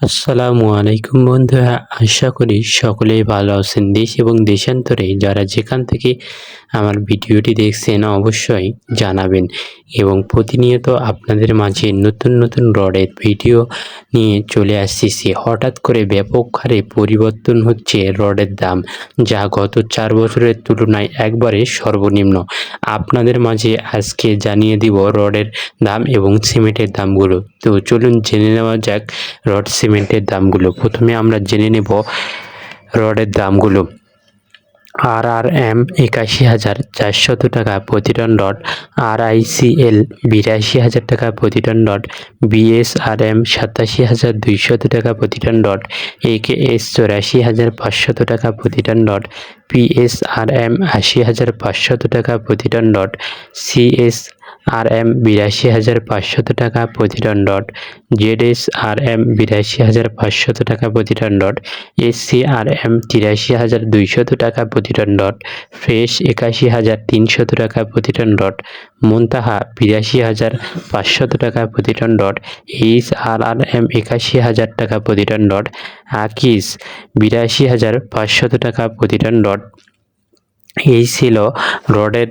আসসালামু আলাইকুম বন্ধুরা, আশা করি সকলেই ভালো আছেন দেশ এবং দেশান্তরে। যারা যেখান থেকে আমার ভিডিওটি দেখছেন অবশ্যই জানাবেন এবং প্রতিনিয়ত আপনাদের মাঝে নতুন নতুন রডের ভিডিও নিয়ে চলে আসতেছি। হঠাৎ করে ব্যাপক হারে পরিবর্তন হচ্ছে রডের দাম, যা গত চার বছরের তুলনায় একবারে সর্বনিম্ন। আপনাদের মাঝে আজকে জানিয়ে দিব রডের দাম এবং সিমেন্টের দামগুলো। তো চলুন জেনে নেওয়া যাক রড সিমেন্টের দামগুলো। প্রথমে আমরা জেনে নেব রডের দামগুলো। আর আর এম একাশি হাজার চারশত টাকা প্রতি টন রড আর আইসিএল বিরাশি হাজার টাকা প্রতি টন রড বিএসআর এম সাতাশি হাজার দুইশত টাকা প্রতি টন রড একে এস চৌরাশি হাজার পাঁচশত টাকা প্রতি টন রড পিএসআর এম আশি হাজার পাঁচশত টাকা প্রতি ton rod CS R M বিরাশি হাজার পাঁচশত টাকা প্রতি dot Z S R M বিরাশি হাজার পাঁচশত টাকা প্রতি ton dot S C R M তিরাশি হাজার দুইশত টাকা প্রতি ডট ফ্রেশ একাশি হাজার তিনশত টাকা প্রতি ডট মুনতাহা বিরাশি হাজার পাঁচশত টাকা প্রতি dot H R R M একাশি হাজার টাকা প্রতি টন ডট আকিস বিরাশি হাজার পাঁচশত টাকা প্রতি ডট এই ছিল রডের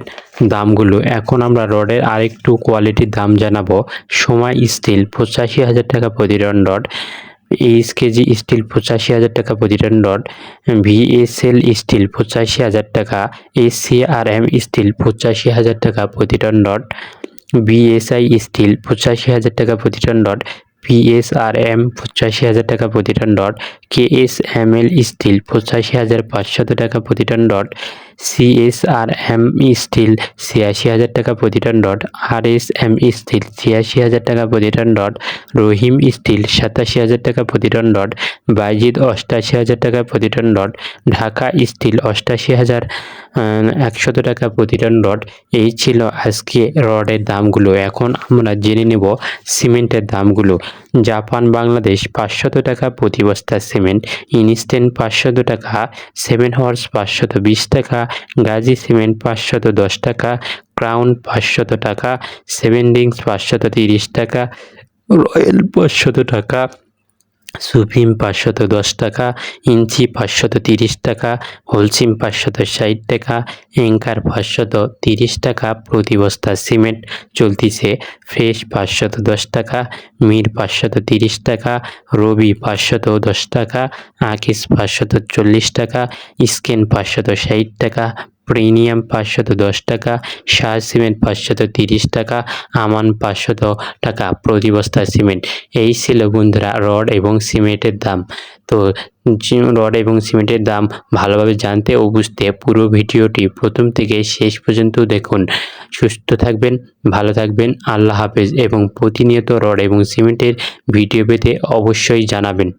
দামগুলো। এখন আমরা রডের আরেকটু কোয়ালিটির দাম জানাব। সময় স্টিল পঁচাশি হাজার টাকা প্রতি ton rod. H KG steel পঁচাশি হাজার টাকা প্রতি টন রড ভিএসএল স্টিল পঁচাশি হাজার টাকা। এসিআরএম স্টিল পঁচাশি হাজার টাকা প্রতি টন রড বিএসআই স্টিল পঁচাশি হাজার টাকা প্রতি টন রড। পিএসআরএম পঁচাশি হাজার টাকা প্রতি টন ডট কেএসএমএল স্টিল পঁচাশি হাজার পাঁচশত টাকা প্রতি টন ডট সিএসআরএম স্টিল ছিয়াশি হাজার টাকা প্রতি টন ডট আরএসএম স্টিল ছিয়াশি হাজার টাকা প্রতি টন ডট রহিম স্টিল সাতাশি হাজার টাকা প্রতি টন ডট বাইজিদ অষ্টাশি হাজার টাকা প্রতি টন ডট ঢাকা স্টিল অষ্টাশি হাজার একশত টাকা প্রতি টন রড। এই ছিল আজকে রডের দামগুলো। এখন আমরা জেনে নেব সিমেন্টের দামগুলো। জাপান, বাংলাদেশ, পাঁচশত টাকা প্রতি বস্তা সিমেন্ট। ইনস্ট্যান্ট পাঁচশত টাকা, সেভেন হর্স পাঁচশত বিশ টাকা, গাজী সিমেন্ট পাঁচশত দশ টাকা, ক্রাউন পাঁচশত টাকা, সেভেন রিংস পাঁচশত তিরিশ টাকা, রয়্যাল পাঁচশত টাকা সুপ্রিম পাঁচশত দশ টাকা, ইঞ্চি পাঁচশত তিরিশ টাকা, হোলসিম পাঁচশত ষাট টাকা, অ্যাঙ্কার পাঁচশত তিরিশ টাকা, প্রতি বস্তা সিমেন্ট চলতিছে ফ্রেশ পাঁচশত দশ টাকা, মির পাঁচশত তিরিশ টাকা, রবি পাঁচশত দশ টাকা, আকিস পাঁচশত চল্লিশ টাকা, স্কেন পাঁচশত ষাট টাকা প্রিমিয়াম পাঁচশত দশ টাকা শাহ সিমেন্ট পাঁচশত তিরিশ টাকা, আমান পাঁচশত টাকা প্রতি বস্তা সিমেন্ট। এই ছিল বন্ধুরা রড এবং সিমেন্টের দাম। তো রড এবং সিমেন্টের দাম ভালোভাবে জানতে ও বুঝতে পুরো ভিডিওটি প্রথম থেকে শেষ পর্যন্ত দেখুন। সুস্থ থাকবেন, ভালো থাকবেন, আল্লাহ হাফেজ এবং প্রতিনিয়ত রড এবং সিমেন্টের ভিডিও পেতে অবশ্যই জানাবেন।